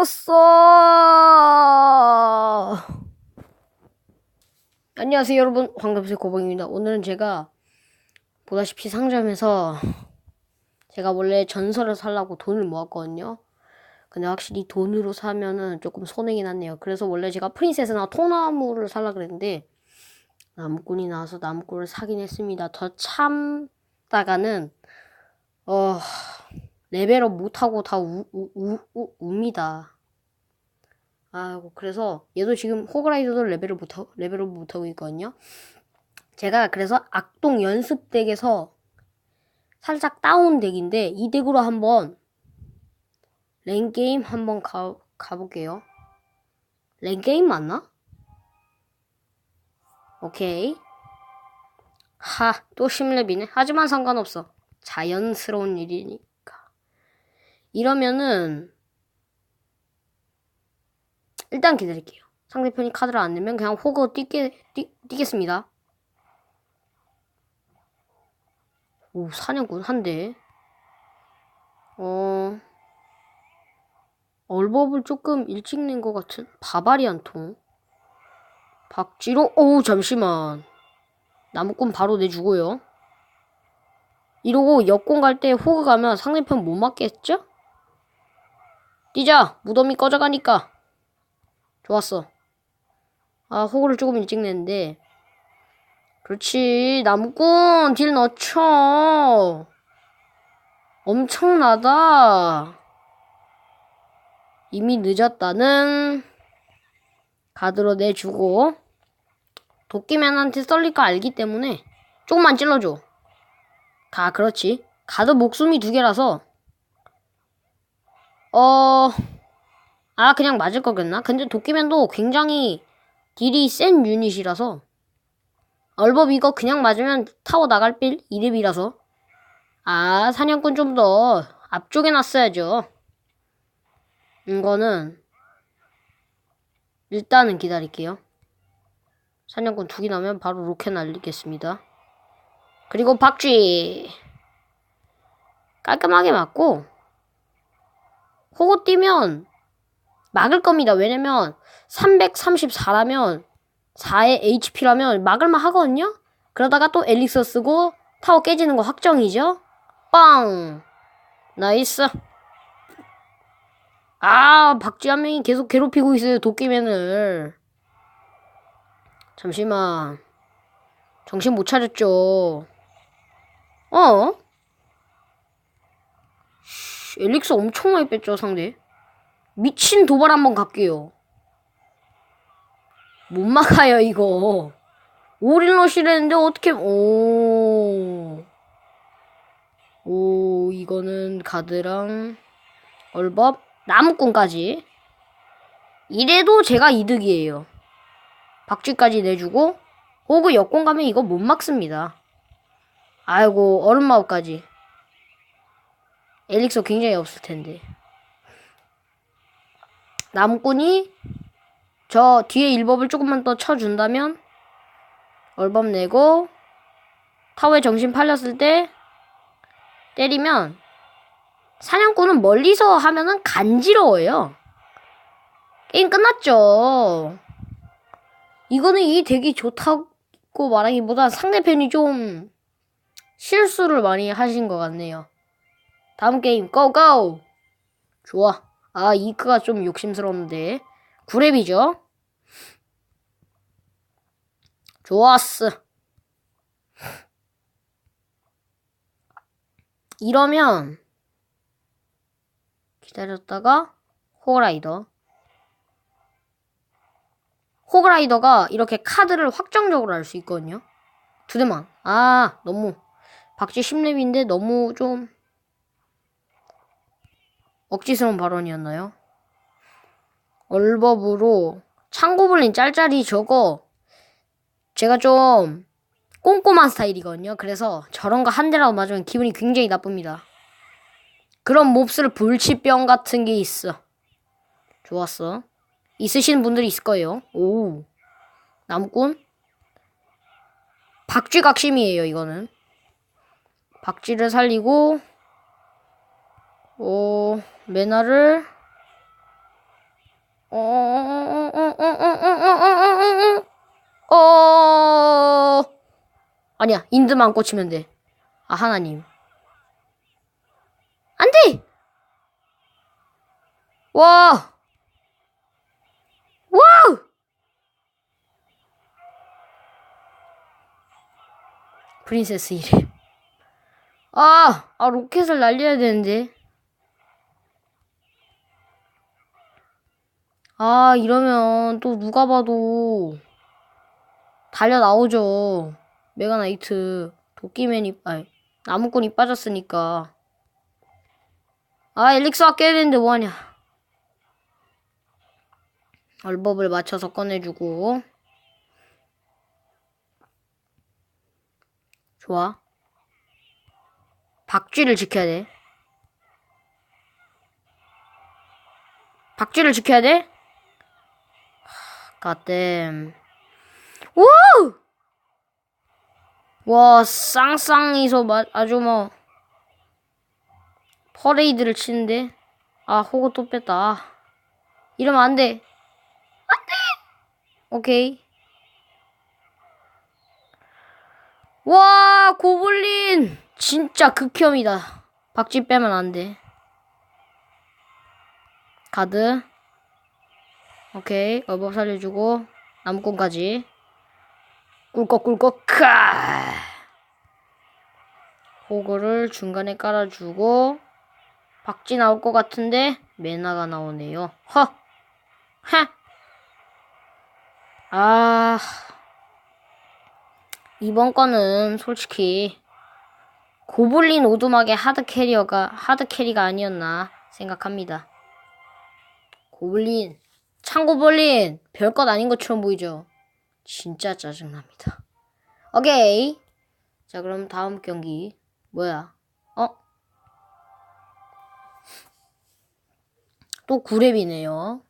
떴어. 안녕하세요 여러분 황금색 고봉입니다. 오늘은 제가 보다시피 상점에서 제가 원래 전설을 살라고 돈을 모았거든요. 근데 확실히 돈으로 사면은 조금 손해긴 하네요. 그래서 원래 제가 프린세스나 통나무를 살라 그랬는데 나무꾼이 나와서 나무꾼을 사긴 했습니다. 더 참다가는 어 레벨업 못하고 다 우, 우, 우, 우, 웁니다. 아이고, 그래서 얘도 지금 호그라이더도 레벨을 못하고, 레벨업 못하고 있거든요. 제가 그래서 악동 연습 덱에서 살짝 다운 덱인데, 이 덱으로 한번 랭 게임 한번 가, 가볼게요. 랭 게임 맞나? 오케이. 하, 또 10렙이네. 하지만 상관없어. 자연스러운 일이니. 이러면은 일단 기다릴게요. 상대편이 카드를 안 내면 그냥 호그 뛰게, 뛰, 뛰겠습니다. 오, 사냥꾼 한 대. 어, 얼법을 조금 일찍 낸 것 같은 바바리안 통. 박지로, 오, 잠시만. 나무꾼 바로 내주고요. 이러고 역공 갈 때 호그 가면 상대편 못 맞겠죠? 뛰자! 무덤이 꺼져가니까. 좋았어. 아, 호구를 조금 일찍 냈는데. 그렇지. 나무꾼! 딜 넣죠! 엄청나다. 이미 늦었다는 가드로 내주고 도끼맨한테 썰릴 거 알기 때문에 조금만 찔러줘. 가, 그렇지. 가드 목숨이 두 개라서 어, 아, 그냥 맞을 거겠나? 근데 도끼맨도 굉장히 딜이 센 유닛이라서, 얼법 이거 그냥 맞으면 타워 나갈 빌 2렙이라서, 아, 사냥꾼 좀 더 앞쪽에 놨어야죠. 이거는, 일단은 기다릴게요. 사냥꾼 두 개 나면 바로 로켓 날리겠습니다. 그리고 박쥐! 깔끔하게 맞고, 호구 뛰면 막을 겁니다. 왜냐면 334라면 4의 HP라면 막을만 하거든요? 그러다가 또 엘릭서 쓰고 타워 깨지는 거 확정이죠? 빵! 나이스. 아, 박쥐 한 명이 계속 괴롭히고 있어요, 도끼맨을. 잠시만. 정신 못 차렸죠. 어? 엘릭스 엄청 많이 뺐죠, 상대. 미친 도발 한번 갈게요. 못 막아요, 이거. 오릴러시랬는데 어떻게, 오. 오, 이거는 가드랑 얼법, 나무꾼까지. 이래도 제가 이득이에요. 박쥐까지 내주고, 호그 역공 가면 이거 못 막습니다. 아이고, 얼음마법까지. 엘릭서 굉장히 없을 텐데. 나무꾼이 저 뒤에 일법을 조금만 더 쳐준다면 얼법 내고 타워에 정신 팔렸을 때 때리면 사냥꾼은 멀리서 하면은 간지러워요. 게임 끝났죠. 이거는 이 덱이 좋다고 말하기보다 상대편이 좀 실수를 많이 하신 것 같네요. 다음 게임 고고! 좋아. 아 이크가 좀 욕심스러운데 9렙이죠? 좋았어. 이러면 기다렸다가 호그라이더 호그라이더가 이렇게 카드를 확정적으로 할수 있거든요. 두 대만. 아 너무 박쥐 10렙인데 너무 좀 억지스러운 발언이었나요? 얼법으로 창고블린 짤짤이 저거 제가 좀 꼼꼼한 스타일이거든요. 그래서 저런 거 한 대라도 맞으면 기분이 굉장히 나쁩니다. 그런 몹쓸 불치병 같은 게 있어. 좋았어. 있으시는 분들이 있을 거예요. 오. 나무꾼? 박쥐각심이에요, 이거는. 박쥐를 살리고, 오, 매너를 어 아니야 인드만 꽂히면 돼. 아 하나님 안 돼. 와 와우 프린세스 이름 아아 로켓을 날려야 되는데. 아, 이러면 또 누가 봐도 달려 나오죠. 메가나이트. 도끼맨이, 아니, 나무꾼이 빠졌으니까. 아, 엘릭스 아껴야 되는데 뭐하냐. 얼법을 맞춰서 꺼내주고. 좋아. 박쥐를 지켜야 돼. 박쥐를 지켜야 돼? 가댐. 우! 와, 쌍쌍이서 마, 아주 뭐, 퍼레이드를 치는데. 아, 호구 또 뺐다. 아, 이러면 안 돼. 안 돼! 오케이. 와, 고블린! 진짜 극혐이다. 박쥐 빼면 안 돼. 가드. 오케이. 얼법 살려주고. 나무꾼까지. 꿀꺽 꿀꺽, 카! 호그를 중간에 깔아주고. 박쥐 나올 것 같은데, 메나가 나오네요. 허! 하! 아. 이번 거는 솔직히 고블린 오두막의 하드 캐리어가 하드 캐리가 아니었나 생각합니다. 고블린 창고블린 별것 아닌 것처럼 보이죠? 진짜 짜증납니다. 오케이. 자 그럼 다음 경기 뭐야? 어? 또 구랩이네요.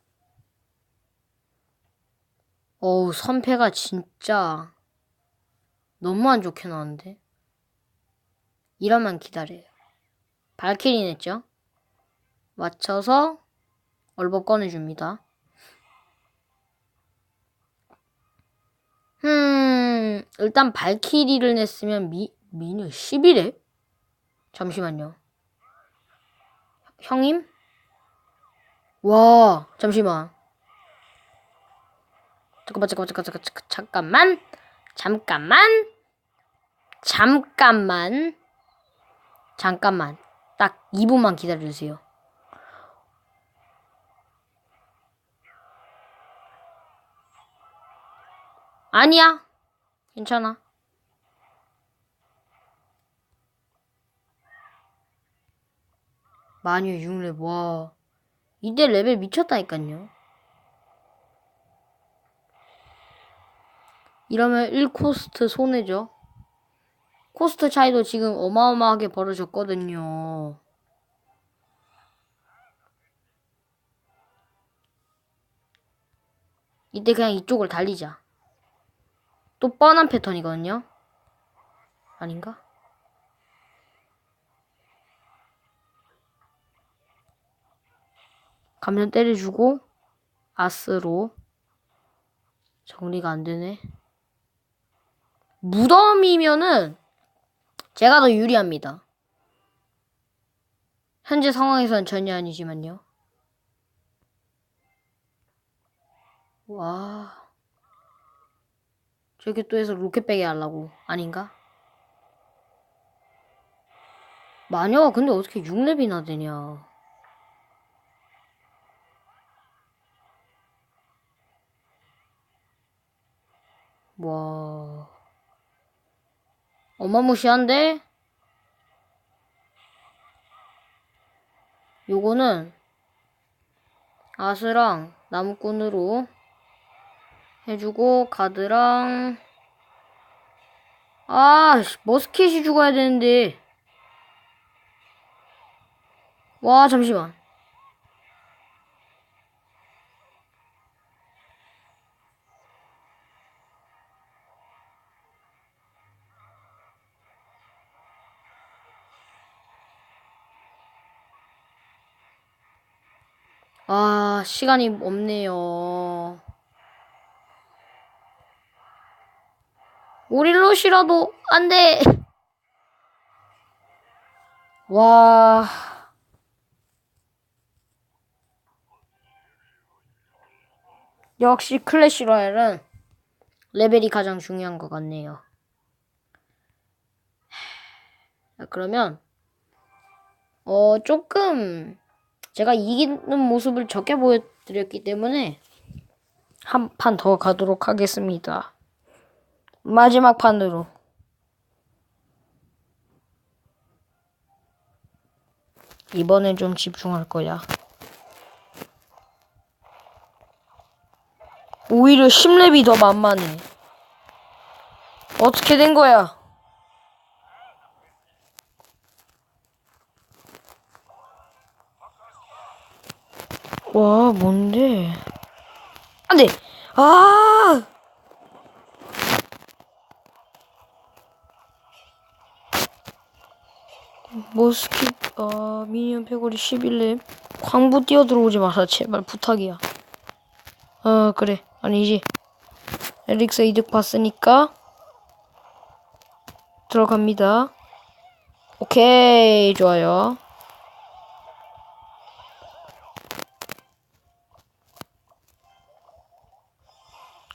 어우 선패가 진짜 너무 안 좋게 나왔는데. 이러면 기다려요. 발키리 냈죠? 맞춰서 얼법 꺼내줍니다. 음, 일단 발키리를 냈으면 미, 미녀 10이래? 잠시만요. 형님? 와, 잠시만. 잠깐만, 잠깐만, 잠깐만, 잠깐만. 잠깐만. 잠깐만. 잠깐만. 딱 2분만 기다려주세요. 아니야. 괜찮아. 마녀 6렙, 와. 이때 레벨 미쳤다니까요. 이러면 1코스트 손해죠. 코스트 차이도 지금 어마어마하게 벌어졌거든요. 이때 그냥 이쪽을 달리자. 또 뻔한 패턴이거든요. 아닌가? 감면 때려주고 아스로 정리가 안 되네. 무덤이면은 제가 더 유리합니다. 현재 상황에서는 전혀 아니지만요. 와. 저기 또 해서 로켓 빼게 하려고. 아닌가? 마녀가 근데 어떻게 6렙이나 되냐. 와. 어마무시한데? 요거는 아스랑 나무꾼으로 해주고 가드랑. 아 머스켓이 죽어야 되는데. 와 잠시만. 아, 시간이 없네요. 오릴롯이라도 안 돼. 와. 역시 클래시 로얄은 레벨이 가장 중요한 것 같네요. 자, 그러면 어 조금 제가 이기는 모습을 적게 보여드렸기 때문에 한 판 더 가도록 하겠습니다. 마지막 판으로. 이번엔 좀 집중할 거야. 오히려 10렙이 더 만만해. 어떻게 된 거야? 와, 뭔데? 안 돼! 아! 모스킷, 아, 미니언 패거리 11렙. 광부 뛰어들어오지 마라, 제발 부탁이야. 어, 그래. 아니지. 엘릭스 이득 봤으니까. 들어갑니다. 오케이, 좋아요.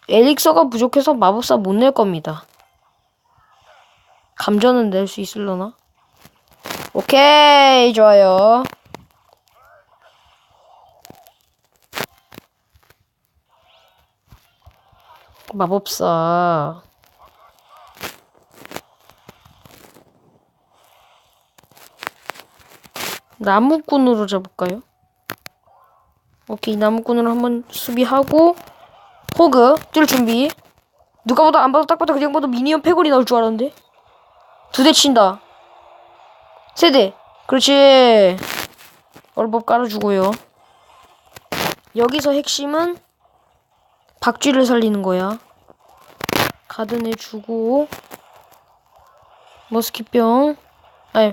엘릭서가 부족해서 마법사 못 낼 겁니다. 감전은 낼 수 있을려나? 오케이, 좋아요. 마법사. 나무꾼으로 잡을까요? 오케이, 나무꾼으로 한번 수비하고, 호그, 뛸 준비. 누가 보다 안 봐도 딱 봐도 그냥 봐도 미니언 패거리 나올 줄 알았는데. 두 대 친다. 세 대. 그렇지. 얼법 깔아주고요. 여기서 핵심은 박쥐를 살리는 거야. 가드내 주고 머스킷병. 아이.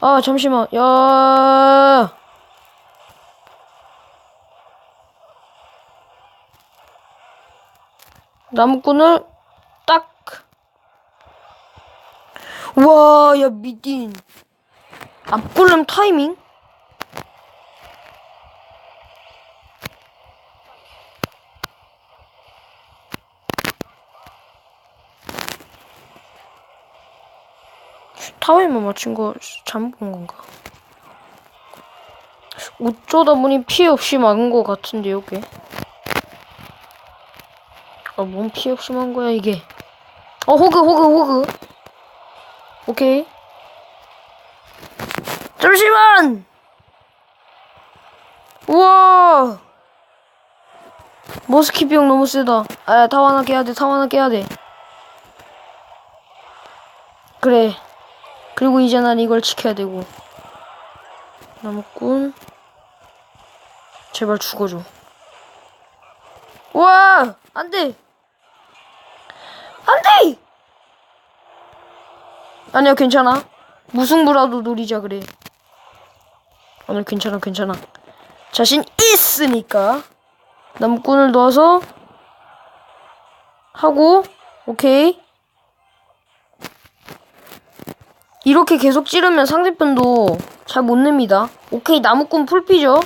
아 잠시만. 야. 나무꾼을 딱. 와, 야 미딘. 앞굴름 타이밍? 타워에만 맞춘 거 잘못 본 건가? 어쩌다 보니 피해 없이 막은 거 같은데 요게 아, 뭔 피해 없이 막은 거야 이게 어 호그 호그 호그 오케이. 잠시만! 우와! 머스키 비용 너무 세다. 아 타워 하나 깨야 돼 타워 하나 깨야 돼. 그래. 그리고 이제 난 이걸 지켜야 되고. 나무꾼 제발 죽어줘. 우와! 안 돼! 안 돼 아니야 괜찮아 무승부라도 노리자 그래 오늘 괜찮아 괜찮아 자신 있으니까 나무꾼을 넣어서 하고 오케이 이렇게 계속 찌르면 상대편도 잘 못 냅니다. 오케이, 나무꾼 풀피죠?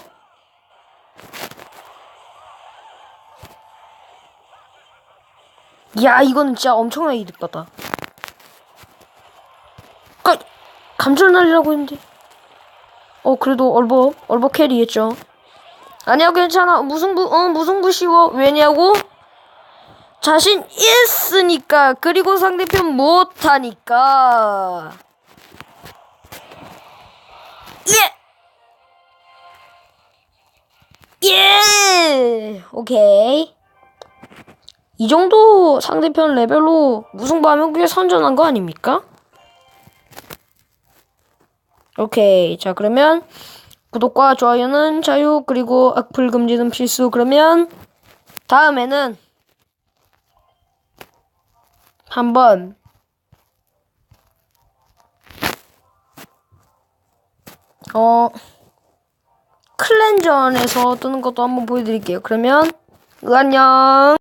야, 이거는 진짜 엄청나게 이득 받다. 까, 감절 날리라고 했는데. 어, 그래도 얼버, 얼버 캐리 했죠. 아니야, 괜찮아. 무승부, 어, 무승부 쉬워. 왜냐고? 자신 있으니까. 그리고 상대편 못하니까. 예! 예! 오케이. 이 정도 상대편 레벨로 무승부하면 꽤 선전한 거 아닙니까? 오케이. 자, 그러면 구독과 좋아요는 자유, 그리고 악플 금지는 필수. 그러면 다음에는 한번 어 클랜전에서 뜨는 것도 한번 보여드릴게요. 그러면 안녕.